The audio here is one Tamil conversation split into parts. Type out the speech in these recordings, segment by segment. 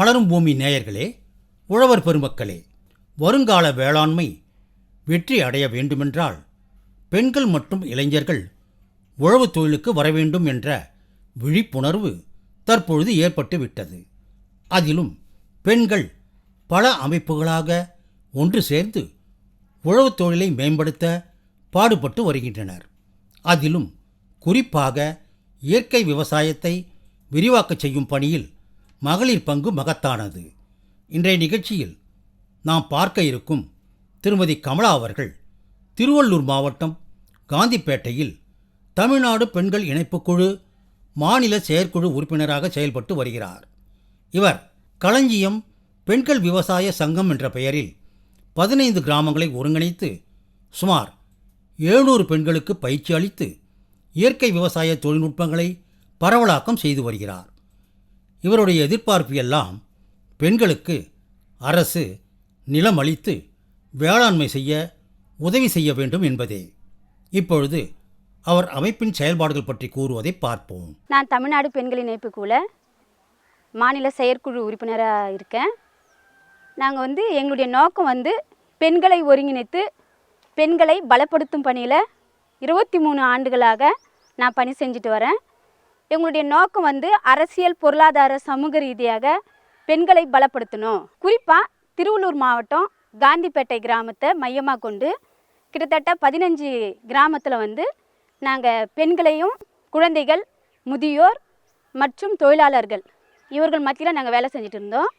மலரும் பூமி நேயர்களே உழவர் பெருமக்களே வருங்கால வேளாண்மை வெற்றி அடைய வேண்டுமென்றால் பெண்கள் மற்றும் இளைஞர்கள் உழவு தொழிலுக்கு வர வேண்டும் என்ற விழிப்புணர்வு தற்பொழுது ஏற்பட்டு விட்டது. அதிலும் பெண்கள் பல அமைப்புகளாக ஒன்று சேர்ந்து உழவு தொழிலை மேம்படுத்த பாடுபட்டு வருகின்றனர். அதிலும் குறிப்பாக இயற்கை விவசாயத்தை விரிவாக்கச் செய்யும் பணியில் மகளிர் பங்கு மகத்தானது. இன்றைய நிகழ்ச்சியில் நாம் பார்க்க இருக்கும் திருமதி கமலா அவர்கள் திருவள்ளூர் மாவட்டம் காந்திப்பேட்டையில் தமிழ்நாடு பெண்கள் இணைப்புக்குழு மாநில செயற்குழு உறுப்பினராக செயல்பட்டு வருகிறார். இவர் களஞ்சியம் பெண்கள் விவசாய சங்கம் என்ற பெயரில் பதினைந்து கிராமங்களை ஒருங்கிணைத்து சுமார் எழுநூறு பெண்களுக்கு பயிற்சி அளித்து இயற்கை விவசாய தொழில்நுட்பங்களை பரவலாக்கம் செய்து வருகிறார். இவருடைய எதிர்பார்ப்பு எல்லாம் பெண்களுக்கு அரசு நிலம் அளித்து வேளாண்மை செய்ய உதவி செய்ய வேண்டும் என்பதே. இப்பொழுது அவர் அமைப்பின் செயல்பாடுகள் பற்றி கூறுவதை பார்ப்போம். நான் தமிழ்நாடு பெண்கள் இணைப்புக்குள்ள மாநில செயற்குழு உறுப்பினராக இருக்கேன். நாங்கள் வந்து எங்களுடைய நோக்கம் வந்து பெண்களை ஒருங்கிணைத்து பெண்களை பலப்படுத்தும் பணியில் இருபத்தி மூணு ஆண்டுகளாக நான் பணி செஞ்சுட்டு வரேன். எங்களுடைய நோக்கம் வந்து அரசியல் பொருளாதார சமூக ரீதியாக பெண்களை பலப்படுத்தணும். குறிப்பாக திருவள்ளூர் மாவட்டம் காந்திப்பேட்டை கிராமத்தை மையமாக கொண்டு கிட்டத்தட்ட பதினஞ்சு கிராமத்தில் வந்து நாங்கள் பெண்களையும் குழந்தைகள் முதியோர் மற்றும் தொழிலாளர்கள் இவர்கள் மத்தியில் நாங்கள் வேலை செஞ்சுட்டு இருந்தோம்.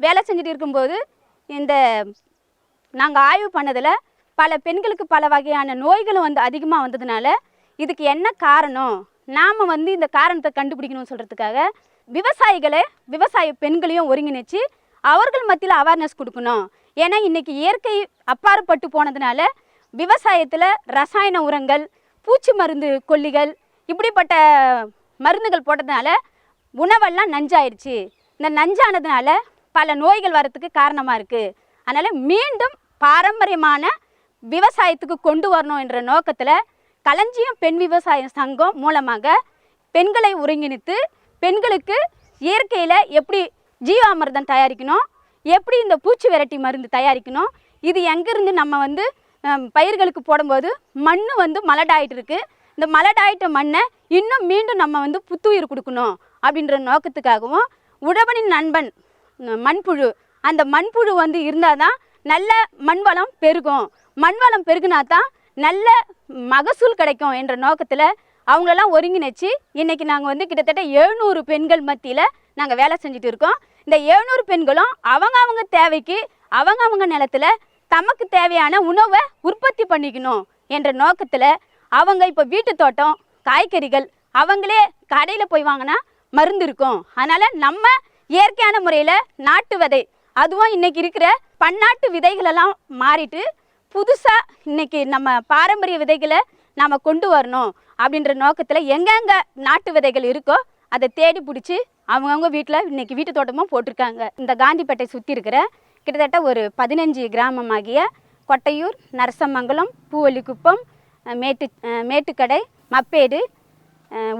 வேலை செஞ்சுட்டு இருக்கும்போது இந்த நாங்கள் ஆய்வு பண்ணதில் பல பெண்களுக்கு பல வகையான நோய்களும் வந்து அதிகமாக வந்ததுனால இதுக்கு என்ன காரணம்? நாம் வந்து இந்த காரணத்தை கண்டுபிடிக்கணும்னு சொல்கிறதுக்காக விவசாயிகளை விவசாய பெண்களையும் ஒருங்கிணைச்சு அவர்கள் மத்தியில் அவேர்னஸ் கொடுக்கணும். ஏன்னா இன்றைக்கி இயற்கை அப்பாற்பட்டு போனதுனால விவசாயத்தில் ரசாயன உரங்கள் பூச்சி மருந்து கொல்லிகள் இப்படிப்பட்ட மருந்துகள் போட்டதுனால உணவெல்லாம் நஞ்சாயிடுச்சு இந்த நஞ்சானதுனால பல நோய்கள் வரத்துக்கு காரணமாக இருக்குது அதனால் மீண்டும் பாரம்பரியமான விவசாயத்துக்கு கொண்டு வரணும் என்ற நோக்கத்தில் களஞ்சியம் பெண் விவசாய சங்கம் மூலமாக பெண்களை ஒருங்கிணைத்து பெண்களுக்கு இயற்கையில் எப்படி ஜீவாமிர்தம் தயாரிக்கணும் எப்படி இந்த பூச்சி விரட்டி மருந்து தயாரிக்கணும் இது எங்கேருந்து நம்ம வந்து பயிர்களுக்கு போடும்போது மண் வந்து மலடாயிட்டு இருக்கு. இந்த மலடாயிட்ட மண்ணை இன்னும் மீண்டும் நம்ம வந்து புத்துயிர் கொடுக்கணும் அப்படின்ற நோக்கத்துக்காகவும் உழவனின் நண்பன் மண்புழு அந்த மண்புழு வந்து இருந்தால் தான் நல்ல மண்வளம் பெருகும். மண்வளம் பெருகுனா தான் நல்ல மகசூல் கிடைக்கும் என்ற நோக்கத்தில் அவங்களெல்லாம் ஒருங்கிணைச்சு இன்றைக்கி நாங்கள் வந்து கிட்டத்தட்ட எழுநூறு பெண்கள் மத்தியில் நாங்கள் வேலை செஞ்சுட்டு இருக்கோம். இந்த எழுநூறு பெண்களும் அவங்க அவங்க தேவைக்கு அவங்க அவங்க நிலத்துல தமக்கு தேவையான உணவை உற்பத்தி பண்ணிக்கணும் என்ற நோக்கத்தில் அவங்க இப்போ வீட்டு தோட்டம் காய்கறிகள் அவங்களே கடையில் போய் வாங்கினா மருந்து இருக்கும். அதனால் நம்ம இயற்கையான முறையில் நாட்டு விதை அதுவும் இன்றைக்கி இருக்கிற பன்னாட்டு விதைகளெல்லாம் மாறிட்டு புதுசாக இன்னைக்கு நம்ம பாரம்பரிய விதைகளை நாம் கொண்டு வரணும் அப்படின்ற நோக்கத்தில் எங்கெங்கே நாட்டு விதைகள் இருக்கோ அதை தேடி பிடிச்சி அவங்கவுங்க வீட்டில் இன்னைக்கு வீட்டு தோட்டமும் போட்டிருக்காங்க. இந்த காந்திப்பேட்டை சுற்றி இருக்கிற கிட்டத்தட்ட ஒரு பதினஞ்சு கிராமமாகிய கொட்டையூர் நரசமங்கலம் பூவல்லிக்குப்பம் மேட்டு மேட்டுக்கடை மப்பேடு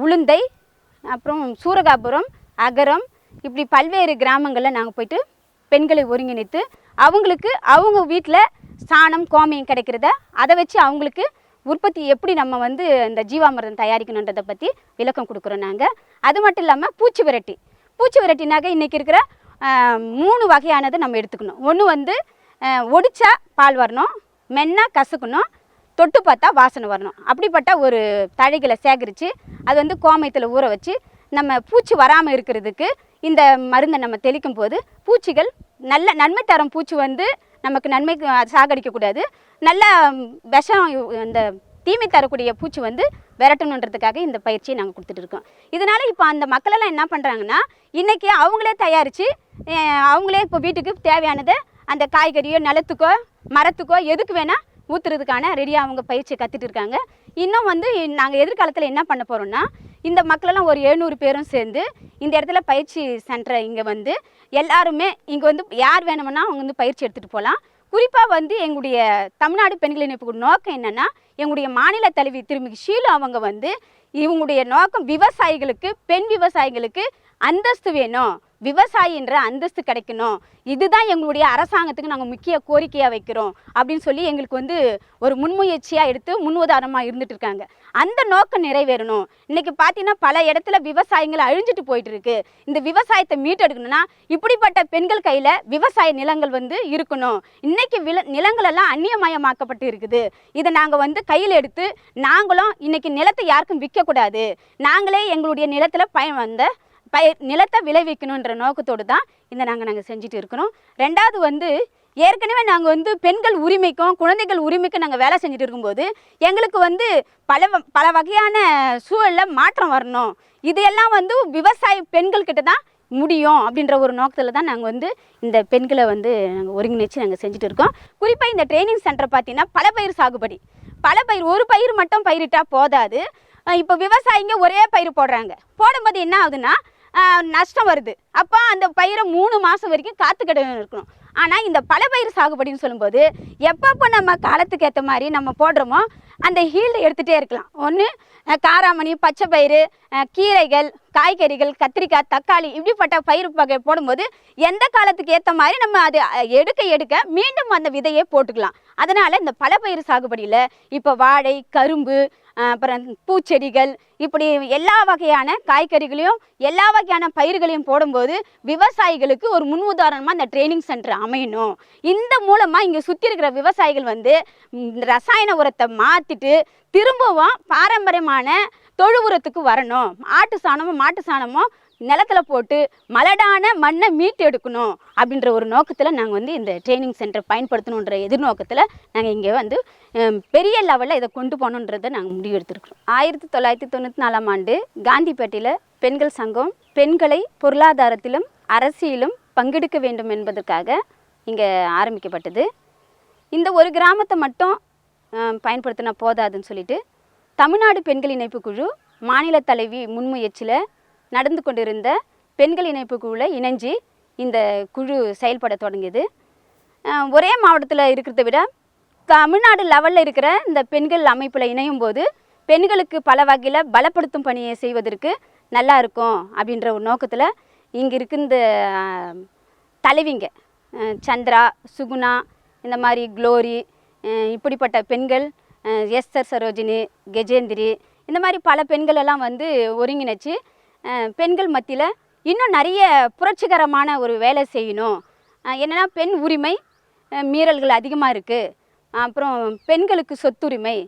உளுந்தை அப்புறம் சூரகாபுரம் அகரம் இப்படி பல்வேறு கிராமங்களில் நாங்கள் போயிட்டு பெண்களை ஒருங்கிணைத்து அவங்களுக்கு அவங்க வீட்டில் சாணம் கோமியம் கிடைக்கிறத அதை வச்சு அவங்களுக்கு உற்பத்தி எப்படி நம்ம வந்து இந்த ஜீவாமிர்தம் தயாரிக்கணுன்றதை பற்றி விளக்கம் கொடுக்குறோம் நாங்கள் அது மட்டும் இல்லாமல் பூச்சி விரட்டி. பூச்சி விரட்டினாக்க இன்றைக்கி இருக்கிற மூணு வகையானது நம்ம எடுத்துக்கணும். ஒன்று வந்து ஒடிச்சா பால் வரணும். மென்னாக கசக்கணும். தொட்டு பார்த்தா வாசனை வரணும். அப்படிப்பட்ட ஒரு தழைகளை சேகரித்து அது வந்து கோமயத்தில் ஊற வச்சு நம்ம பூச்சி வராமல் இருக்கிறதுக்கு இந்த மருந்தை நம்ம தெளிக்கும் போது பூச்சிகள் நல்ல நன்மை தரும் பூச்சி வந்து நமக்கு நன்மைக்கு சாகடிக்கக்கூடாது. நல்ல விஷம் இந்த தீமை தரக்கூடிய பூச்சி வந்து விரட்டணுன்றதுக்காக இந்த பயிற்சியை நாங்கள் கொடுத்துட்டு இருக்கோம். இதனால் இப்போ அந்த மக்களெல்லாம் என்ன பண்ணுறாங்கன்னா இன்றைக்கி அவங்களே தயாரித்து அவங்களே இப்போ வீட்டுக்கு தேவையானதை அந்த காய்கறியோ நிலத்துக்கோ மரத்துக்கோ எதுக்கு வேணால் ஊற்றுறதுக்கான ரெடியாக அவங்க பயிற்சியை கற்றுட்டு இருக்காங்க. இன்னும் வந்து நாங்கள் எதிர்காலத்தில் என்ன பண்ண போகிறோம்னா இந்த மக்களெல்லாம் ஒரு எழுநூறு பேரும் சேர்ந்து இந்த இடத்துல பயிற்சி சென்டரை இங்கே வந்து எல்லாருமே இங்கே வந்து யார் வேணும்னா அவங்க வந்து பயிற்சி எடுத்துகிட்டு போகலாம் குறிப்பாக வந்து எங்களுடைய தமிழ்நாடு பெண்கள் இணைப்பு நோக்கம் என்னென்னா எங்களுடைய மாநில தலைவி திருமதி ஷீலு அவங்க வந்து இவங்களுடைய நோக்கம் விவசாயிகளுக்கு பெண் விவசாயிகளுக்கு அந்தஸ்து வேணும். விவசாயின்ற அந்தஸ்து கிடைக்கணும். இதுதான் எங்களுடைய அரசாங்கத்துக்கு நாங்கள் முக்கிய கோரிக்கையாக வைக்கிறோம். அப்படின்னு சொல்லி எங்களுக்கு வந்து ஒரு முன்முயற்சியாக எடுத்து முன்னுதாரணமாக இருந்துட்டு இருக்காங்க. அந்த நோக்கம் நிறைவேறணும். இன்னைக்கு பார்த்தீங்கன்னா பல இடத்துல விவசாயங்கள் அழிஞ்சிட்டு போயிட்டு இருக்கு. இந்த விவசாயத்தை மீட்டெடுக்கணும்னா இப்படிப்பட்ட பெண்கள் கையில் விவசாய நிலங்கள் வந்து இருக்கணும். இன்னைக்கு வில நிலங்கள் எல்லாம் அந்நியமயமாக்கப்பட்டு இருக்குது. இதை நாங்கள் வந்து கையில் எடுத்து நாங்களும் இன்னைக்கு நிலத்தை யாருக்கும் விற்கக்கூடாது நாங்களே எங்களுடைய நிலத்தில் பயன் வந்த பயிர் நிலத்தை விளைவிக்கணுன்ற நோக்கத்தோடு தான் இந்த நாங்கள் நாங்கள் செஞ்சுட்டு இருக்கிறோம். ரெண்டாவது வந்து ஏற்கனவே நாங்கள் வந்து பெண்கள் உரிமைக்கும் குழந்தைகள் உரிமைக்கும் நாங்கள் வேலை செஞ்சுட்டு இருக்கும்போது எங்களுக்கு வந்து பல வ- பல வகையான சூழலில் மாற்றம் வரணும். இதையெல்லாம் வந்து விவசாய பெண்கள்கிட்ட தான் முடியும் அப்படின்ற ஒரு நோக்கத்தில் தான் நாங்கள் வந்து இந்த பெண்களை வந்து நாங்கள் ஒருங்கிணைச்சு நாங்கள் செஞ்சுட்டு இருக்கோம். குறிப்பாக இந்த ட்ரைனிங் சென்டர் பார்த்தீங்கன்னா பல பயிர் சாகுபடி. பல பயிர் ஒரு பயிர் மட்டும் பயிரிட்டால் போதாது. இப்போ விவசாயிங்க ஒரே பயிர் போடுறாங்க. போடும்போது என்ன ஆகுதுன்னா நஷ்டம் வருது. அப்போ அந்த பயிரை மூணு மாதம் வரைக்கும் காத்துக்கிட இருக்கணும். ஆனால் இந்த பல பயிர் சாகுபடின்னு சொல்லும்போது எப்பப்போ நம்ம காலத்துக்கு ஏற்ற மாதிரி நம்ம போடுறோமோ அந்த ஹீல்டு எடுத்துகிட்டே இருக்கலாம். ஒன்று காராமணி பச்சை பயிறு கீரைகள் காய்கறிகள் கத்திரிக்காய் தக்காளி இப்படிப்பட்ட பயிர் வகை போடும்போது எந்த காலத்துக்கு ஏற்ற மாதிரி நம்ம அது எடுக்க எடுக்க மீண்டும் அந்த விதையை போட்டுக்கலாம். அதனால் இந்த பல பயிர் சாகுபடியில் இப்போ வாழை கரும்பு அப்புறம் பூச்செடிகள் இப்படி எல்லா வகையான காய்கறிகளையும் எல்லா வகையான பயிர்களையும் போடும்போது விவசாயிகளுக்கு ஒரு முன் உதாரணமாக இந்த ட்ரைனிங் சென்டர் அமையணும். இந்த மூலமாக இங்கே சுற்றி இருக்கிற விவசாயிகள் வந்து ரசாயன உரத்தை மாற்றிட்டு திரும்பவும் பாரம்பரியமான தொழு உரத்துக்கு வரணும். ஆட்டு சாணமும் மாட்டு சாணமும் நிலத்துல போட்டு மலடான மண்ணை மீட்டு எடுக்கணும் அப்படின்ற ஒரு நோக்கத்தில் நாங்கள் வந்து இந்த ட்ரைனிங் சென்டர் பயன்படுத்தணுன்ற எதிர்நோக்கத்தில் நாங்கள் இங்கே வந்து பெரிய லெவலில் இதை கொண்டு போகணுன்றதை நாங்கள் முடிவு எடுத்திருக்கிறோம் ஆயிரத்தி தொள்ளாயிரத்தி தொண்ணூற்றி நாலாம் ஆண்டு காந்திப்பேட்டையில் பெண்கள் சங்கம் பெண்களை பொருளாதாரத்திலும் அரசியலும் பங்கெடுக்க வேண்டும் என்பதற்காக இங்கே ஆரம்பிக்கப்பட்டது. இந்த ஒரு கிராமத்தை மட்டும் பயன்படுத்தினா போதாதுன்னு சொல்லிட்டு தமிழ்நாடு பெண்கள் இணைப்பு குழு மாநில தலைவி முன்முயற்சியில் நடந்து கொண்டிருந்த பெண்கள் இணைப்பு இணைஞ்சு இந்த குழு செயல்பட தொடங்கியது. ஒரே மாவட்டத்தில் இருக்கிறத விட தமிழ்நாடு லெவலில் இருக்கிற இந்த பெண்கள் அமைப்பில் இணையும் போது பெண்களுக்கு பல வகையில் பலப்படுத்தும் பணியை செய்வதற்கு நல்லா இருக்கும் அப்படின்ற ஒரு நோக்கத்தில் இங்கே இருக்க இந்த தலைவிங்க. சந்திரா சுகுணா இந்த மாதிரி குளோரி இப்படிப்பட்ட பெண்கள் எஸ்ஆர் சரோஜினி கஜேந்திரி இந்த மாதிரி பல பெண்கள் எல்லாம் வந்து ஒருங்கிணைச்சு பெண்கள் மத்தியில் இன்னும் நிறைய புரட்சிகரமான ஒரு வேலை செய்யணும். என்னென்னா என்னன்னா பெண் உரிமை மீறல்கள் அதிகமாக இருக்குது அப்புறம் பெண்களுக்கு சொத்துரிமை.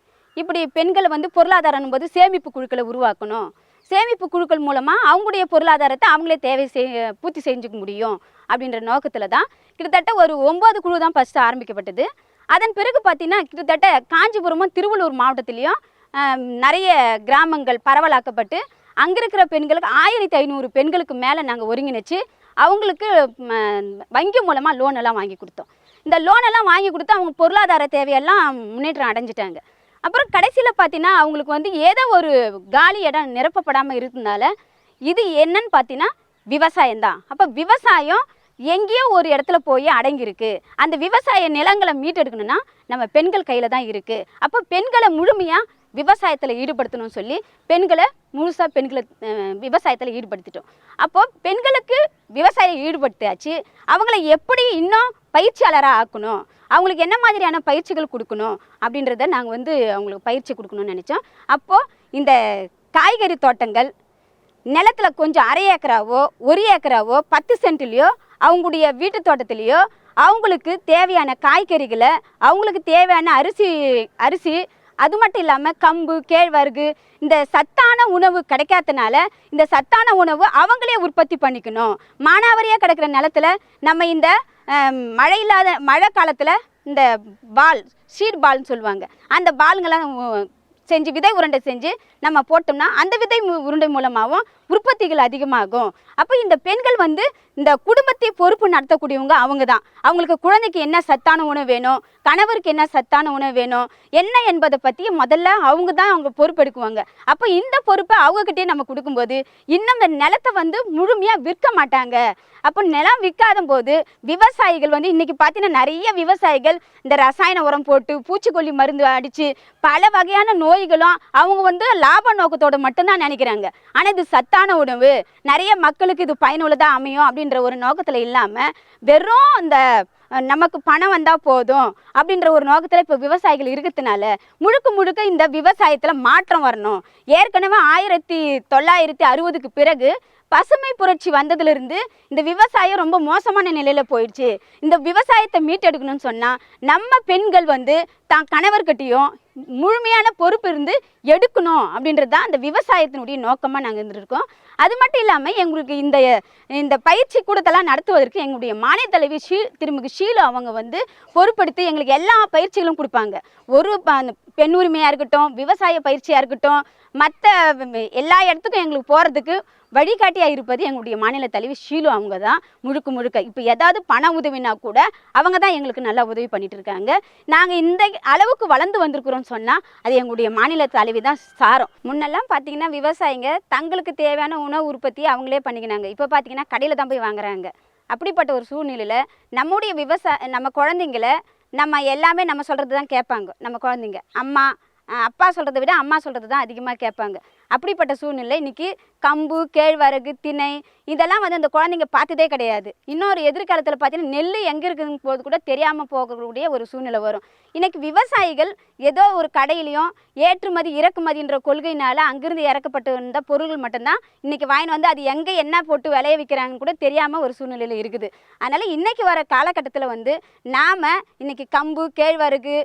இப்படி பெண்களை வந்து பொருளாதாரம் போது சேமிப்பு குழுக்களை உருவாக்கணும். சேமிப்பு குழுக்கள் மூலமாக அவங்களுடைய பொருளாதாரத்தை அவங்களே தேவை செய் பூர்த்தி செஞ்சுக்க முடியும் அப்படின்ற நோக்கத்தில் தான் கிட்டத்தட்ட ஒரு ஒம்பது குழு தான் ஃபஸ்ட்டு ஆரம்பிக்கப்பட்டது. அதன் பிறகு பார்த்திங்கன்னா கிட்டத்தட்ட காஞ்சிபுரமும் திருவள்ளூர் மாவட்டத்திலையும் நிறைய கிராமங்கள் பரவலாக்கப்பட்டு அங்கே இருக்கிற பெண்களுக்கு ஆயிரத்தி ஐநூறு பெண்களுக்கு மேலே நாங்கள் ஒருங்கிணைச்சு அவங்களுக்கு வங்கி மூலமாக லோன் எல்லாம் வாங்கி கொடுத்தோம். இந்த லோன் எல்லாம் வாங்கி கொடுத்து அவங்க பொருளாதார தேவையெல்லாம் முன்னேற்றம் அடைஞ்சிட்டாங்க. அப்புறம் கடைசியில் பார்த்தீங்கன்னா அவங்களுக்கு வந்து ஏதோ ஒரு காலி இடம் நிரப்பப்படாமல் இருந்தனால இது என்னன்னு பார்த்தீங்கன்னா விவசாயம்தான். அப்போ விவசாயம் எங்கேயோ ஒரு இடத்துல போய் அடங்கியிருக்கு. அந்த விவசாய நிலங்களை மீட்டெடுக்கணும்னா நம்ம பெண்கள் கையில் தான் இருக்குது அப்போ பெண்களை முழுமையாக விவசாயத்தில் ஈடுபடுத்தணும்னு சொல்லி பெண்களை முழுசாக பெண்களை விவசாயத்தில் ஈடுபடுத்திட்டோம். அப்போது பெண்களுக்கு விவசாயம் ஈடுபடுத்தியாச்சு. அவங்கள எப்படி இன்னும் பயிற்சியாளராக ஆக்கணும்? அவங்களுக்கு என்ன மாதிரியான பயிற்சிகள் கொடுக்கணும்? அப்படின்றத நாங்கள் வந்து அவங்களுக்கு பயிற்சி கொடுக்கணும்னு நினச்சோம். அப்போது இந்த காய்கறி தோட்டங்கள் நிலத்துல கொஞ்சம் அரை ஏக்கராவோ ஒரு ஏக்கராவோ பத்து சென்ட்லேயோ அவங்களுடைய வீட்டு தோட்டத்துலேயோ அவங்களுக்கு தேவையான காய்கறிகளை அவங்களுக்கு தேவையான அரிசி அரிசி அது மட்டும் இல்லாமல் கம்பு கேழ்வரகு இந்த சத்தான உணவு கிடைக்காதனால இந்த சத்தான உணவு அவங்களே உற்பத்தி பண்ணிக்கணும். மானாவரியாக கிடக்கிற நிலத்துல நம்ம இந்த மழை இல்லாத மழை காலத்தில் இந்த பால் ஷீட் பால்னு சொல்லுவாங்க. அந்த பாலுங்கெல்லாம் செஞ்சு விதை உருண்டை செஞ்சு நம்ம போட்டோம்னா அந்த விதை உருண்டை மூலமாகவும் உற்பத்திகள் அதிகமாகும். அப்போ இந்த பெண்கள் வந்து இந்த குடும்பத்தை பொறுப்பு நடத்தக்கூடியவங்க அவங்க தான் அவங்களுக்கு குழந்தைக்கு என்ன சத்தான உணவு வேணும் கணவருக்கு என்ன சத்தான உணவு வேணும் என்ன என்பதை பற்றி முதல்ல அவங்க தான் அவங்க பொறுப்பெடுக்குவாங்க. அப்போ இந்த பொறுப்பை அவங்கக்கிட்டே நம்ம கொடுக்கும்போது இன்னும் இந்த நிலத்தை வந்து முழுமையாக விற்க மாட்டாங்க. அப்போ நிலம் விற்காத போது விவசாயிகள் வந்து இன்றைக்கி பார்த்தீங்கன்னா நிறைய விவசாயிகள் இந்த ரசாயன உரம் போட்டு பூச்சிக்கொல்லி மருந்து அடித்து பல வகையான நோய்களும் அவங்க வந்து லாப நோக்கத்தோடு மட்டும்தான் நினைக்கிறாங்க. ஆனால் இது சத்தான உணவு. நிறைய மக்களுக்கு இது பயனுள்ளதாக அமையும் அப்படின்ற ஒரு நோக்கத்தில் இல்லாமல் வெறும் இந்த நமக்கு பணம் வந்தால் போதும் அப்படின்ற ஒரு நோக்கத்தில் இப்போ விவசாயிகள் இருக்கிறதுனால முழுக்க முழுக்க இந்த விவசாயத்தில் மாற்றம் வரணும். ஏற்கனவே ஆயிரத்தி தொள்ளாயிரத்தி அறுபதுக்கு பிறகு பசுமை புரட்சி வந்ததிலிருந்து இந்த விவசாயம் ரொம்ப மோசமான நிலையில் போயிடுச்சு. இந்த விவசாயத்தை மீட்டெடுக்கணும்னு சொன்னால் நம்ம பெண்கள் வந்து தான் கணவர்கிட்டையும் முழுமையான பொறுப்பு இருந்து எடுக்கணும் அப்படின்றது தான் அந்த விவசாயத்தினுடைய நோக்கமாக நாங்கள் இருந்திருக்கோம். அது மட்டும் இல்லாமல் எங்களுக்கு இந்த இந்த பயிற்சி கூடத்தெல்லாம் நடத்துவதற்கு எங்களுடைய மாநில தலைவி ஷீ திருமிகு ஷீலு அவங்க வந்து பொறுப்படுத்தி எங்களுக்கு எல்லா பயிற்சிகளும் கொடுப்பாங்க. ஒரு அந்த பெண் உரிமையாக இருக்கட்டும் விவசாய பயிற்சியாக இருக்கட்டும் மற்ற எல்லா இடத்துக்கும் எங்களுக்கு போகிறதுக்கு வழிகாட்டியாக இருப்பது எங்களுடைய மாநில தலைவி ஷீலு அவங்க தான் முழுக்க முழுக்க. இப்போ ஏதாவது பண உதவினா கூட அவங்க தான் எங்களுக்கு நல்லா உதவி பண்ணிட்டு இருக்காங்க நாங்கள் இந்த அளவுக்கு வளர்ந்து வந்திருக்கிறோம்னு சொன்னால் அது எங்களுடைய மாநில தலைவி தான் சாரம். முன்னெல்லாம் பார்த்தீங்கன்னா விவசாயிங்க தங்களுக்கு தேவையான உணவு உற்பத்தி அவங்களே பண்ணிக்கினாங்க. இப்போ பார்த்தீங்கன்னா கடையில் தான் போய் வாங்குறாங்க. அப்படிப்பட்ட ஒரு சூழ்நிலையில் நம்முடைய விவசாய நம்ம குழந்தைங்கள நம்ம எல்லாமே நம்ம சொல்கிறது தான் கேட்பாங்க நம்ம குழந்தைங்க. அம்மா அப்பா சொல்கிறத விட அம்மா சொல்கிறது தான் அதிகமாக கேட்பாங்க. அப்படிப்பட்ட சூழ்நிலை இன்றைக்கி கம்பு கேழ்வரகு திணை இதெல்லாம் வந்து அந்த குழந்தைங்க பார்த்ததே கிடையாது. இன்னொரு எதிர்காலத்தில் பார்த்தீங்கன்னா நெல் எங்கே இருக்குதுங்க போது கூட தெரியாமல் போகக்கூடிய ஒரு சூழ்நிலை வரும். இன்றைக்கி விவசாயிகள் ஏதோ ஒரு கடையிலையும் ஏற்றுமதி இறக்குமதின்ற கொள்கையினால் அங்கிருந்து இறக்கப்பட்டு இருந்த பொருள்கள் மட்டும்தான் இன்றைக்கி வாங்கிட்டு வந்து அது எங்கே என்ன போட்டு விளைய விற்கிறாங்கன்னு கூட தெரியாமல் ஒரு சூழ்நிலையில் இருக்குது. அதனால் இன்றைக்கி வர காலகட்டத்தில் வந்து நாம் இன்னைக்கு கம்பு கேழ்வரகு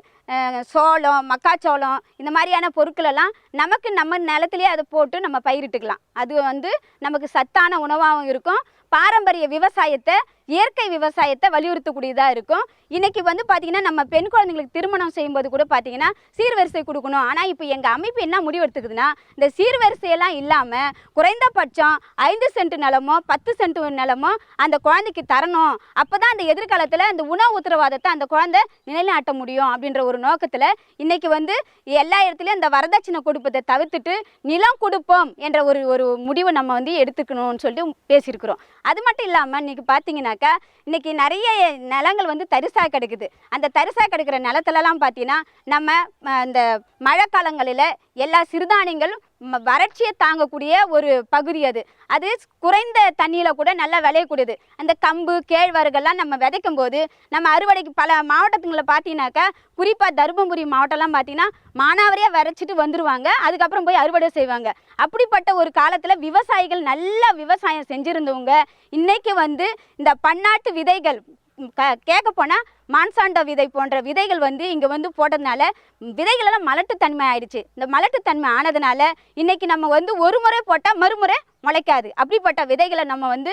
சோளம் மக்காச்சோளம் இந்த மாதிரியான பொருட்களெல்லாம் நமக்கு நம்ம நிலத்துலேயே அதை போட்டு நம்ம பயிரிட்டுக்கலாம். அது வந்து நமக்கு சத்தான உணவாகவும் இருக்கும். பாரம்பரிய விவசாயத்தை இயற்கை விவசாயத்தை வலியுறுத்தக்கூடியதாக இருக்கும். இன்றைக்கி வந்து பார்த்திங்கன்னா நம்ம பெண் குழந்தைங்களுக்கு திருமணம் செய்யும்போது கூட பார்த்தீங்கன்னா சீர்வரிசை கொடுக்கணும். ஆனால் இப்போ எங்கள் அமைப்பு என்ன முடிவெடுத்துக்குதுன்னா இந்த சீர்வரிசையெல்லாம் இல்லாமல் குறைந்தபட்சம் ஐந்து சென்ட் நிலமோ பத்து சென்ட் நிலமோ அந்த குழந்தைக்கு தரணும். அப்போ தான் அந்த எதிர்காலத்தில் அந்த உணவு உத்தரவாதத்தை அந்த குழந்தை நிலைநாட்ட முடியும் அப்படின்ற ஒரு நோக்கத்தில் இன்றைக்கி வந்து எல்லா இடத்துலையும் இந்த வரதட்சணை கொடுப்பதை தவிர்த்துட்டு நிலம் கொடுப்போம் என்ற ஒரு ஒரு முடிவை நம்ம வந்து எடுத்துக்கணும்னு சொல்லிட்டு பேசியிருக்கிறோம். அது மட்டும் இல்லாமல் இன்றைக்கி பார்த்தீங்கன்னா பார்த்தீங்கன்னாக்கா இன்னைக்கு நிறைய நிலங்கள் வந்து தரிசாக கிடக்குது. அந்த தரிசாக கிடக்கிற நிலத்துலலாம் பார்த்தீங்கன்னா நம்ம ம, இந்த மழை காலங்களில் எல்லா சிறுதானியங்களும் வறட்சியை தாங்கக்கூடிய ஒரு பகுதி அது. அது குறைந்த தண்ணியில் கூட நல்லா விளையக்கூடியது அந்த கம்பு கேழ்வரகெல்லாம் நம்ம விதைக்கும் போது நம்ம அறுவடைக்கு பல மாவட்டத்துங்களில் பார்த்தீங்கன்னாக்கா குறிப்பாக தருமபுரி மாவட்டம்லாம் பார்த்தீங்கன்னா மானாவரியாக விதைச்சிட்டு வந்துடுவாங்க அதுக்கப்புறம் போய் அறுவடை செய்வாங்க. அப்படிப்பட்ட ஒரு காலத்தில் விவசாயிகள் நல்லா விவசாயம் செஞ்சுருந்தவங்க இன்றைக்கி வந்து இந்த பன்னாட்டு விதைகள் க கேட்க போனால் மான்சாண்ட விதை போன்ற விதைகள் வந்து இங்கே வந்து போட்டதுனால விதைகளெல்லாம் மலட்டுத்தன்மை ஆயிடுச்சு. இந்த மலட்டுத்தன்மை ஆனதுனால இன்னைக்கு நம்ம வந்து ஒரு முறை போட்டால் மறுமுறை முளைக்காது. அப்படிப்பட்ட விதைகளை நம்ம வந்து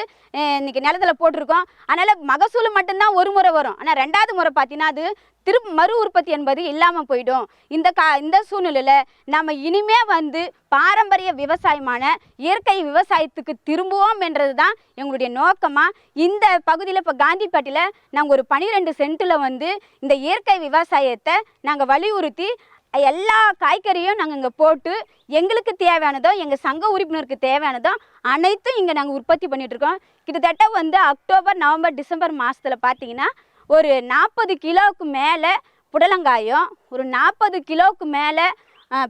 இன்னைக்கு நிலத்துல போட்டிருக்கோம். அதனால் மகசூல் மட்டும்தான் ஒரு முறை வரும். ஆனால் ரெண்டாவது முறை பார்த்தீங்கன்னா அது திரும்ப மறு உற்பத்தி என்பது இல்லாமல் போயிடும். இந்த கா இந்த சூழ்நிலையில் நம்ம இனிமே வந்து பாரம்பரிய விவசாயமான இயற்கை விவசாயத்துக்கு திரும்புவோம் என்றது தான் எங்களுடைய நோக்கமாக இந்த பகுதியில் இப்போ காந்திப்பட்டியில் நாங்கள் ஒரு பனிரெண்டு சென்ட்டில் வந்து இந்த இயற்கை விவசாயத்தை நாங்கள் வலியுறுத்தி எல்லா காய்கறியும் நாங்கள் இங்கே போட்டு எங்களுக்கு தேவையானதோ எங்கள் சங்க உறுப்பினருக்கு தேவையானதோ அனைத்தும் இங்கே நாங்கள் உற்பத்தி பண்ணிகிட்ருக்கோம் கிட்டத்தட்ட வந்து அக்டோபர் நவம்பர் டிசம்பர் மாதத்தில் பார்த்தீங்கன்னா ஒரு நாற்பது கிலோவுக்கு மேலே புடலங்காயும் ஒரு நாற்பது கிலோவுக்கு மேலே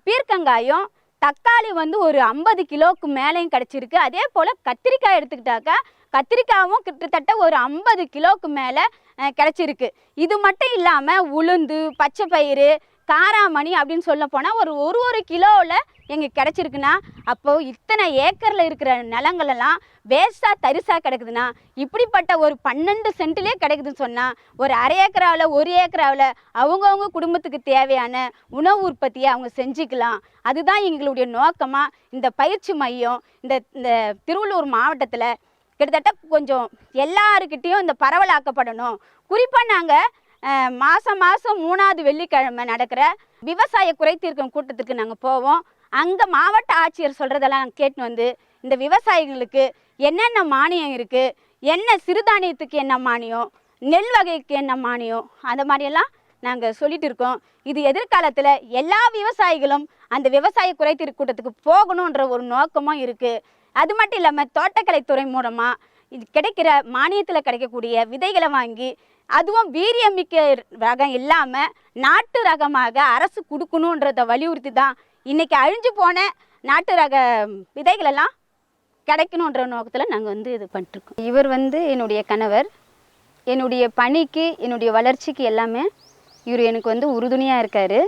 பீர்க்கங்காயும் தக்காளி வந்து ஒரு ஐம்பது கிலோவுக்கு மேலேயும் கிடச்சிருக்கு. அதே போல் கத்திரிக்காய் எடுத்துக்கிட்டாக்கா கத்திரிக்காயும் கிட்டத்தட்ட ஒரு ஐம்பது கிலோவுக்கு மேலே கிடச்சிருக்கு. இது மட்டும் இல்லாமல் உளுந்து பச்சை பயிறு காராமணி அப்படின்னு சொல்ல போனால் ஒரு ஒரு ஒரு கிலோவில் எங்களுக்கு கிடச்சிருக்குன்னா அப்போது இத்தனை ஏக்கரில் இருக்கிற நிலங்களெல்லாம் வேஸ்ட்டாக தரிசாக கிடக்குதுன்னா இப்படிப்பட்ட ஒரு பன்னெண்டு சென்ட்லேயே கிடைக்குதுன்னு சொன்னால் ஒரு அரை ஏக்கராவில் ஒரு ஏக்கராவில் அவங்கவுங்க குடும்பத்துக்கு தேவையான உணவு உற்பத்தியை அவங்க செஞ்சுக்கலாம். அதுதான் எங்களுடைய நோக்கமாக இந்த பயிற்சி மையம் இந்த இந்த திருவள்ளூர் மாவட்டத்தில் கிட்டத்தட்ட கொஞ்சம் எல்லாருக்கிட்டேயும் இந்த பரவலாக்கப்படணும். குறிப்பாக நாங்கள் மாதம் மாதம் மூணாவது வெள்ளிக்கிழமை நடக்கிற விவசாய குறைத்தீர்க்கும் கூட்டத்துக்கு நாங்கள் போவோம். அங்கே மாவட்ட ஆட்சியர் சொல்கிறதெல்லாம் கேட்டு வந்து இந்த விவசாயிகளுக்கு என்னென்ன மானியம் இருக்குது என்ன சிறுதானியத்துக்கு என்ன மானியம்? நெல் வகைக்கு என்ன மானியம்? அந்த மாதிரியெல்லாம் நாங்கள் சொல்லிட்டு இருக்கோம். இது எதிர்காலத்தில் எல்லா விவசாயிகளும் அந்த விவசாய குறைதீர் கூட்டத்துக்கு போகணுன்ற ஒரு நோக்கமும் இருக்குது அது மட்டும் இல்லாமல் தோட்டக்கலைத்துறை மூலமாக இது கிடைக்கிற மானியத்தில் கிடைக்கக்கூடிய விதைகளை வாங்கி அதுவும் வீரியமிக்க ரகம் இல்லாமல் நாட்டு ரகமாக அரசு கொடுக்கணுன்றத வலியுறுத்தி தான் இன்றைக்கி அழிஞ்சு போன நாட்டு ரக விதைகளெல்லாம் கிடைக்கணுன்ற நோக்கத்தில் நாங்கள் வந்து இது பண்ணிட்டுருக்கோம். இவர் வந்து என்னுடைய கணவர். என்னுடைய பணிக்கு என்னுடைய வளர்ச்சிக்கு எல்லாமே இவர் எனக்கு வந்து உறுதுணையாக இருக்கார்.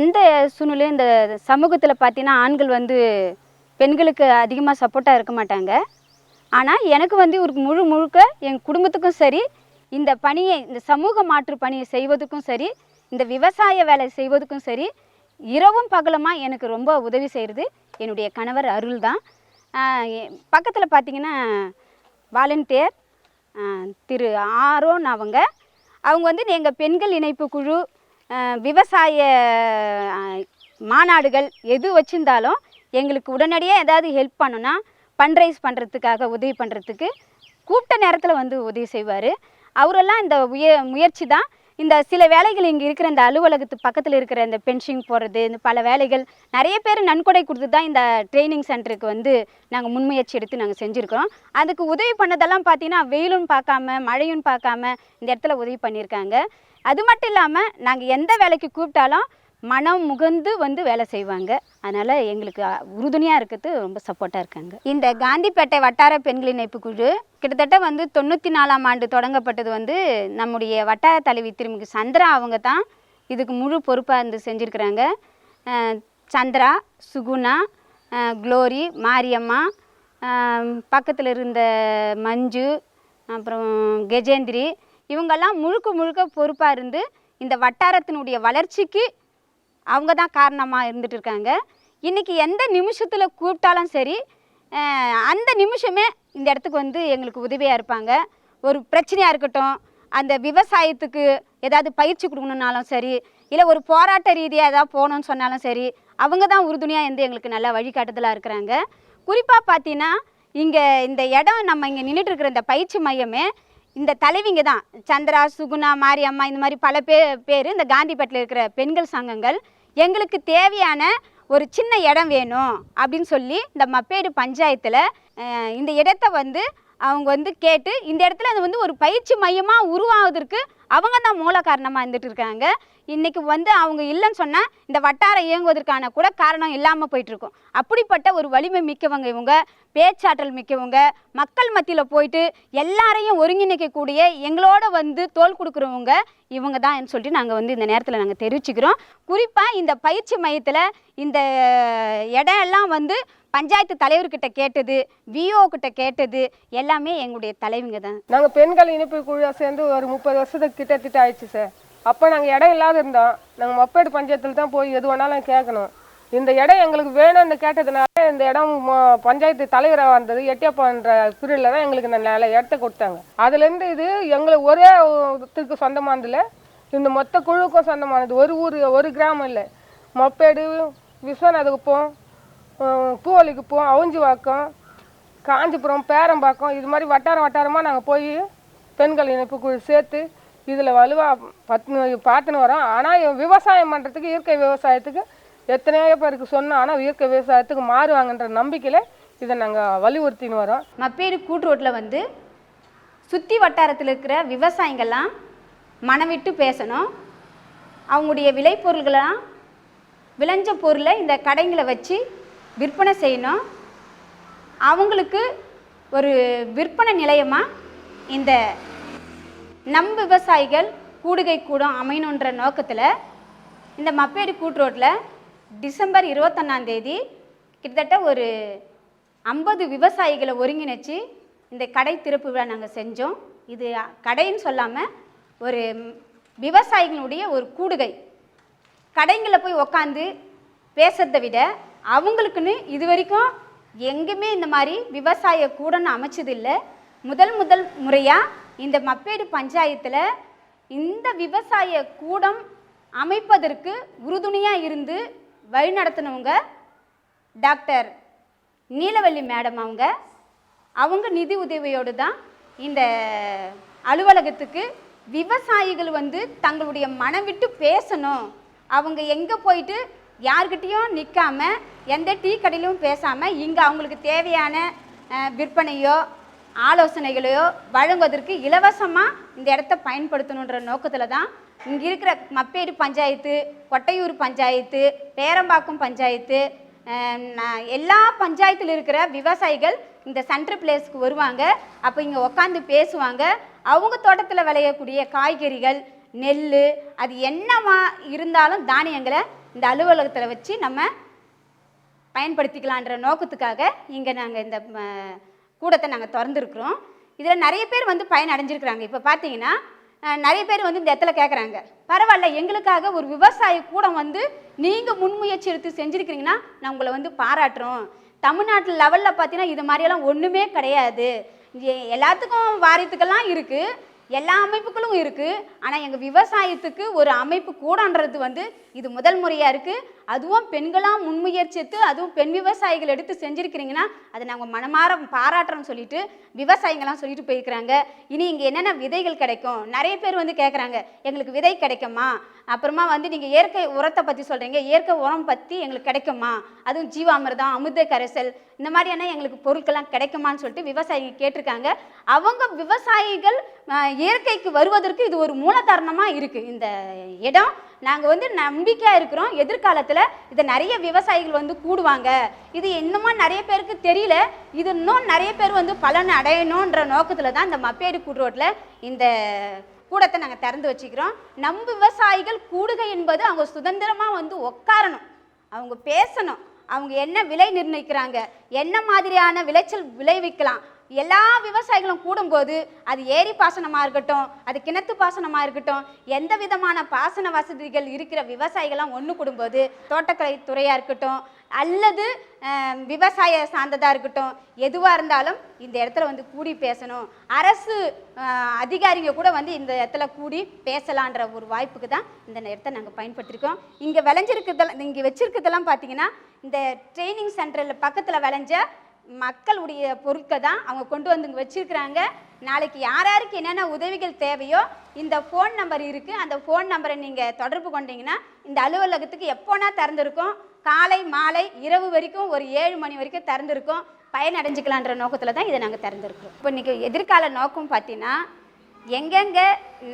எந்த சூழ்நிலையும் இந்த சமூகத்தில் பார்த்தீங்கன்னா ஆண்கள் வந்து பெண்களுக்கு அதிகமாக சப்போர்ட்டாக இருக்க மாட்டாங்க. ஆனால் எனக்கு வந்து இவருக்கு முழு முழுக்க என் குடும்பத்துக்கும் சரி இந்த பணியை இந்த சமூக மாற்று பணியை செய்வதற்கும் சரி இந்த விவசாய வேலை செய்வதற்கும் சரி இரவும் பகலுமா எனக்கு ரொம்ப உதவி செய்கிறது என்னுடைய கணவர் அருள் தான் பக்கத்தில் பார்த்தீங்கன்னா வாலண்டியர் திரு ஆரோன் அவங்க. அவங்க வந்து எங்கள் பெண்கள் இணைப்பு குழு விவசாய மாநாடுகள் எது வச்சுருந்தாலும் எங்களுக்கு உடனடியாக ஏதாவது ஹெல்ப் பண்ணுன்னா ஃபண்ட்ரைஸ் பண்ணுறதுக்காக உதவி பண்ணுறதுக்கு கூப்பிட்ட நேரத்தில் வந்து உதவி செய்வார். அவரெல்லாம் இந்த உய முயற்சி தான் இந்த சில வேலைகள் இங்கே இருக்கிற இந்த அலுவலகத்து பக்கத்தில் இருக்கிற இந்த பென்ஷிங் போடுறது இந்த பல வேலைகள் நிறைய பேர் நன்கொடை கொடுத்து தான் இந்த ட்ரைனிங் சென்டருக்கு வந்து நாங்கள் முன்முயற்சி எடுத்து நாங்கள் செஞ்சுருக்கிறோம். அதுக்கு உதவி பண்ணதெல்லாம் பார்த்தீங்கன்னா வெயிலும் பார்க்காம மழையும் பார்க்காம இந்த இடத்துல உதவி பண்ணியிருக்காங்க. அது மட்டும் இல்லாமல் நாங்கள் எந்த வேலைக்கு கூப்பிட்டாலும் மனம் முகந்து வந்து வேலை செய்வாங்க. அதனால் எங்களுக்கு உறுதுணையாக இருக்கிறது ரொம்ப சப்போர்ட்டாக இருக்காங்க. இந்த காந்திப்பேட்டை வட்டார பெண்கள் இணைப்பு குழு கிட்டத்தட்ட வந்து தொண்ணூற்றி நாலாம் ஆண்டு தொடங்கப்பட்டது வந்து நம்முடைய வட்டார தலைவி திருமிகு சந்திரா அவங்க தான் இதுக்கு முழு பொறுப்பாக இருந்து செஞ்சுருக்கிறாங்க. சந்திரா சுகுணா குளோரி மாரியம்மா பக்கத்தில் இருந்த மஞ்சு அப்புறம் கெஜேந்திரி இவங்கெல்லாம் முழுக்க முழுக்க பொறுப்பாக இருந்து இந்த வட்டாரத்தினுடைய வளர்ச்சிக்கு அவங்க தான் காரணமாக இருந்துட்டு இருக்காங்க. இன்றைக்கி எந்த நிமிஷத்தில் கூப்பிட்டாலும் சரி அந்த நிமிஷமே இந்த இடத்துக்கு வந்து எங்களுக்கு உதவியாக இருப்பாங்க. ஒரு பிரச்சனையாக இருக்கட்டும் அந்த விவசாயத்துக்கு ஏதாவது பயிற்சி கொடுக்கணுன்னாலும் சரி இல்லை ஒரு போராட்ட ரீதியாக ஏதாவது போகணும்னு சொன்னாலும் சரி அவங்க தான் உறுதுணையாக இருந்து எங்களுக்கு நல்லா வழிகாட்டுதலாக இருக்கிறாங்க. குறிப்பாக பார்த்தீங்கன்னா இங்கே இந்த இடம் நம்ம இங்கே நின்றுட்டு இருக்கிற இந்த பயிற்சி மையமே இந்த தலைவிங்க தான். சந்திரா சுகுணா மாரியம்மா இந்த மாதிரி பல பே பேர் இந்த காந்திபேட்டில் இருக்கிற பெண்கள் சங்கங்கள். எங்களுக்கு தேவையான ஒரு சின்ன இடம் வேணும் அப்படின்னு சொல்லி இந்த மப்பேடு பஞ்சாயத்தில் இந்த இடத்த வந்து அவங்க வந்து கேட்டு இந்த இடத்துல அது வந்து ஒரு பயிற்சி மையமாக உருவாவதற்கு அவங்க தான் மூல காரணமாக இருந்துட்டு இருக்காங்க. இன்றைக்கி வந்து அவங்க இல்லைன்னு சொன்னால் இந்த வட்டாரம் இயங்குவதற்கான கூட காரணம் இல்லாமல் போயிட்டுருக்கும் அப்படிப்பட்ட ஒரு வலிமை மிக்கவங்க இவங்க. பேச்சாற்றல் மிக்கவங்க மக்கள் மத்தியில் போயிட்டு எல்லாரையும் ஒருங்கிணைக்கக்கூடிய எங்களோட வந்து தோல் கொடுக்குறவங்க இவங்க தான் சொல்லிட்டு நாங்கள் வந்து இந்த நேரத்தில் நாங்கள் தெரிவிச்சுக்கிறோம். குறிப்பாக இந்த பயிற்சி மையத்தில் இந்த இடம் எல்லாம் வந்து பஞ்சாயத்து தலைவர்கிட்ட கேட்டது விஓ கிட்ட கேட்டது எல்லாமே எங்களுடைய தலைவிங்க தான். நாங்கள் பெண்கள் இணைப்பு குழுவாக சேர்ந்து ஒரு முப்பது வருஷத்துக்கு கிட்டத்தட்ட ஆயிடுச்சு சார். அப்போ நாங்கள் இடம் இல்லாத இருந்தோம். நாங்கள் மப்பேடு பஞ்சாயத்தில் தான் போய் எது வேணாலும் கேட்கணும் இந்த இடம் எங்களுக்கு வேணும்னு கேட்டதுனால இந்த இடம் பஞ்சாயத்து தலைவராக வந்தது எட்டியப்பான்ற பிரிவில் தான் எங்களுக்கு இந்த நில இடத்த கொடுத்தாங்க. அதுலேருந்து இது எங்களுக்கு ஒரே இதுக்கு சொந்தமானதில் இந்த மொத்த குழுவுக்கும் சொந்தமானது. ஒரு ஊர் ஒரு கிராமம் இல்லை. மொப்பேடு விஸ்வநாதகுப்பம் பூவலிக்குப்பம் அவுஞ்சிவாக்கம் காஞ்சிபுரம் பேரம்பாக்கம் இது மாதிரி வட்டாரம் வட்டாரமாக நாங்கள் போய் பெண்கள் இணைப்பு குழு சேர்த்து இதில் வலுவாக பத்து பார்த்துன்னு வரோம். ஆனால் விவசாயம் பண்ணுறதுக்கு இயற்கை விவசாயத்துக்கு எத்தனையோ பேருக்கு சொன்னோம் ஆனால் இயற்கை விவசாயத்துக்கு மாறுவாங்கன்ற நம்பிக்கையில் இதை நாங்கள் வலியுறுத்தின்னு வரோம். மப்பேடு கூட்டுரோட்டில் வந்து சுற்றி வட்டாரத்தில் இருக்கிற விவசாயிங்கள்லாம் மனம் விட்டு பேசணும். அவங்களுடைய விளைபொருள்களெல்லாம் விளைஞ்ச பொருளை இந்த கடைங்களை வச்சு விற்பனை செய்யணும். அவங்களுக்கு ஒரு விற்பனை நிலையமாக இந்த நம் விவசாயிகள் கூடுகை கூடம் அமையணுன்ற நோக்கத்தில் இந்த மப்பேடு கூட்டுரோட்டில் டிசம்பர் இருபத்தொன்னாந்தேதி கிட்டத்தட்ட ஒரு ஐம்பது விவசாயிகளை ஒருங்கிணைச்சு இந்த கடை திறப்பு விழா நாங்கள் செஞ்சோம். இது கடைன்னு சொல்லாமல் ஒரு விவசாயிகளுடைய ஒரு கூடுகை. கடைங்களில் போய் உக்காந்து பேசுறதை விட அவங்களுக்குன்னு இது வரைக்கும் எங்கேயுமே இந்த மாதிரி விவசாய கூடன்னு அமைச்சதில்லை. முதல் முதல் முறையாக இந்த மப்பேடு பஞ்சாயத்தில் இந்த விவசாய கூடம் அமைப்பதற்கு உறுதுணையாக இருந்து வழிநடத்தினவங்க டாக்டர் நீலவல்லி மேடம் அவங்க. அவங்க நிதி உதவியோடு தான் இந்த அலுவலகத்துக்கு விவசாயிகள் வந்து தங்களுடைய மனம் விட்டு பேசணும். அவங்க எங்கே போயிட்டு யார்கிட்டேயும் நிற்காம எந்த டீ கடையிலும் பேசாமல் இங்கே அவங்களுக்கு தேவையான விற்பனையோ ஆலோசனைகளையோ வழங்குவதற்கு இலவசமாக இந்த இடத்த பயன்படுத்தணுன்ற நோக்கத்தில் தான் இங்கே இருக்கிற மப்பேடு பஞ்சாயத்து கொட்டையூர் பஞ்சாயத்து பேரம்பாக்கம் பஞ்சாயத்து எல்லா பஞ்சாயத்தில் இருக்கிற விவசாயிகள் இந்த சென்ட்ரல் பிளேஸ்க்கு வருவாங்க. அப்போ இங்கே உட்காந்து பேசுவாங்க. அவங்க தோட்டத்தில் விளையக்கூடிய காய்கறிகள் நெல் அது என்னவா இருந்தாலும் தானியங்களை இந்த அலுவலகத்தில் வச்சு நம்ம பயன்படுத்திக்கலான்ற நோக்கத்துக்காக இங்கே நாங்கள் இந்த கூடத்தை நாங்கள் திறந்துருக்குறோம். இதில் நிறைய பேர் வந்து பயன் அடைஞ்சிருக்கிறாங்க இப்போ பார்த்தீங்கன்னா நிறைய பேர் வந்து இந்த இடத்துல கேட்குறாங்க பரவாயில்ல எங்களுக்காக ஒரு விவசாய கூடம் வந்து நீங்கள் முன்முயற்சி எடுத்து செஞ்சுருக்கிறீங்கன்னா நான் உங்களை வந்து பாராட்டுறோம். தமிழ்நாட்டு லெவலில் பார்த்தீங்கன்னா இது மாதிரியெல்லாம் ஒன்றுமே கிடையாது. எல்லாத்துக்கும் வாரியத்துக்கெல்லாம் இருக்குது எல்லா அமைப்புகளும் இருக்குது ஆனால் எங்கள் விவசாயத்துக்கு ஒரு அமைப்பு கூடன்றது வந்து இது முதல் முறையாக இருக்குது அதுவும் பெண்களாக முன்முயற்சி எடுத்து அதுவும் பெண் விவசாயிகள் எடுத்து செஞ்சுருக்கிறீங்கன்னா அதை நாங்கள் மனமாற பாராட்டுறோம்னு சொல்லிட்டு விவசாயிங்களாம் சொல்லிட்டு போயிருக்கிறாங்க. இனி இங்கே என்னென்ன விதைகள் கிடைக்கும்? நிறைய பேர் வந்து கேட்குறாங்க எங்களுக்கு விதை கிடைக்குமா? அப்புறமா வந்து நீங்கள் இயற்கை உரத்தை பற்றி சொல்கிறீங்க இயற்கை உரம் பற்றி எங்களுக்கு கிடைக்குமா? அதுவும் ஜீவாமிர்தம் அமுத கரைசல் இந்த மாதிரியான எங்களுக்கு பொருட்கள்லாம் கிடைக்குமான்னு சொல்லிட்டு விவசாயிகள் கேட்டிருக்காங்க. அவங்க விவசாயிகள் இயற்கைக்கு வருவதற்கு இது ஒரு மூலகாரணமாக இருக்குது இந்த இடம் நாங்கள் வந்து நம்பிக்கையாக இருக்கிறோம். எதிர்காலத்தில் இதை நிறைய விவசாயிகள் வந்து கூடுவாங்க. இது இன்னமும் நிறைய பேருக்கு தெரியல. இது இன்னும் நிறைய பேர் வந்து பலன் அடையணுன்ற நோக்கத்தில் தான் இந்த மப்பேடு கூடு இந்த கூடத்தை நாங்கள் திறந்து வச்சுக்கிறோம். நம் விவசாயிகள் கூடுகை என்பது அவங்க சுதந்திரமாக வந்து உட்காரணும் அவங்க பேசணும். அவங்க என்ன விலை நிர்ணயிக்கிறாங்க? என்ன மாதிரியான விளைச்சல் விளைவிக்கலாம்? எல்லா விவசாயிகளும் கூடும்போது அது ஏரி பாசனமாக இருக்கட்டும் அது கிணத்து பாசனமாக இருக்கட்டும் எந்த விதமான பாசன வசதிகள் இருக்கிற விவசாயிகள்லாம் ஒன்று கூடும்போது தோட்டக்கலை துறையாக இருக்கட்டும் அல்லது விவசாய சார்ந்ததாக இருக்கட்டும் எதுவாக இருந்தாலும் இந்த இடத்துல வந்து கூடி பேசணும். அரசு அதிகாரிகள் அதிகாரிங்க கூட வந்து இந்த இடத்துல கூடி பேசலான்ற ஒரு வாய்ப்புக்கு தான் இந்த இடத்த நாங்கள் பயன்படுத்தியிருக்கோம் இங்கே விளைஞ்சிருக்கிறதெல்லாம் இங்கே வச்சுருக்கிறதெல்லாம் பார்த்தீங்கன்னா இந்த ட்ரைனிங் சென்டரில் பக்கத்தில் விளைஞ்ச மக்களுடைய பொருட்கள் தான் அவங்க கொண்டு வந்து வச்சுருக்கிறாங்க. நாளைக்கு யார் யாருக்கு என்னென்ன உதவிகள் தேவையோ இந்த ஃபோன் நம்பர் இருக்குது அந்த ஃபோன் நம்பரை நீங்கள் தொடர்பு கொண்டீங்கன்னா இந்த அலுவலகத்துக்கு எப்போனா திறந்துருக்கும். காலை மாலை இரவு வரைக்கும் ஒரு ஏழு மணி வரைக்கும் திறந்துருக்கும். பயனடைஞ்சிக்கலான்ற நோக்கத்தில் தான் இதை நாங்கள் திறந்துருக்கோம். இப்போ இன்றைக்கி எதிர்கால நோக்கம் பார்த்தீங்கன்னா எங்கெங்கே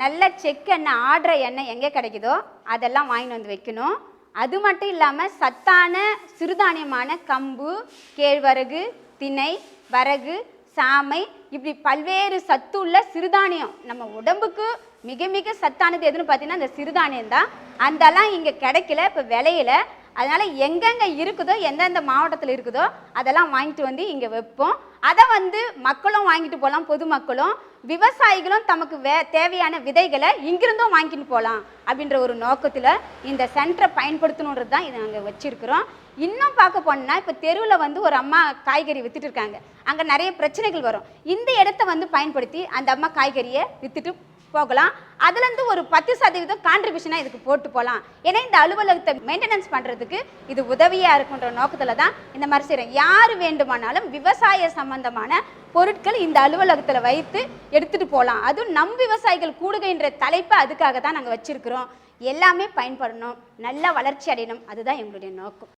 நல்ல செக் எண்ணெய் ஆடுற எண்ணெய் எங்கே கிடைக்குதோ அதெல்லாம் வாங்கிட்டு வந்து வைக்கணும். அது மட்டும் இல்லாமல் சத்தான சிறுதானியமான கம்பு கேழ்வரகு திணை வரகு சாமை இப்படி பல்வேறு சத்து உள்ள சிறுதானியம். நம்ம உடம்புக்கு மிக மிக சத்தானது எதுன்னு பார்த்தீங்கன்னா அந்த சிறுதானியம் தான். அதெல்லாம் இங்கே கிடைக்கல இப்போ விளையில. அதனால் எங்கெங்கே இருக்குதோ எந்தெந்த மாவட்டத்தில் இருக்குதோ அதெல்லாம் வாங்கிட்டு வந்து இங்கே வைப்போம். அதை வந்து மக்களும் வாங்கிட்டு போகலாம் பொதுமக்களும். விவசாயிகளும் தமக்கு வே தேவையான விதைகளை இங்கிருந்தும் வாங்கிட்டு போகலாம் அப்படின்ற ஒரு நோக்கத்தில் இந்த சென்டரை பயன்படுத்தணுன்றது தான் இதை நாங்கள் வச்சுருக்கிறோம். இன்னும் பார்க்க போனால் இப்போ தெருவில் வந்து ஒரு அம்மா காய்கறி வித்துட்டு இருக்காங்க. அங்கே நிறைய பிரச்சனைகள் வரும். இந்த இடத்த வந்து பயன்படுத்தி அந்த அம்மா காய்கறியை வித்துட்டு போகலாம். அதுலேருந்து ஒரு பத்து சதவீதம் கான்ட்ரிபியூஷனாக இதுக்கு போட்டு போகலாம் ஏன்னா இந்த அலுவலகத்தை மெயின்டெனன்ஸ் பண்ணுறதுக்கு இது உதவியாக இருக்குன்ற நோக்கத்தில் தான் இந்த மாதிரி செய்கிறோம் யார் வேண்டுமானாலும் விவசாய சம்பந்தமான பொருட்கள் இந்த அலுவலகத்தில் வைத்து எடுத்துகிட்டு போகலாம் அதுவும் நம் விவசாயிகள் கூடுகைன்ற தலைப்பை அதுக்காக தான் நாங்கள் வச்சுருக்கிறோம். எல்லாமே பயன்படணும். நல்லா வளர்ச்சி அடையணும். அதுதான் எங்களுடைய நோக்கம்.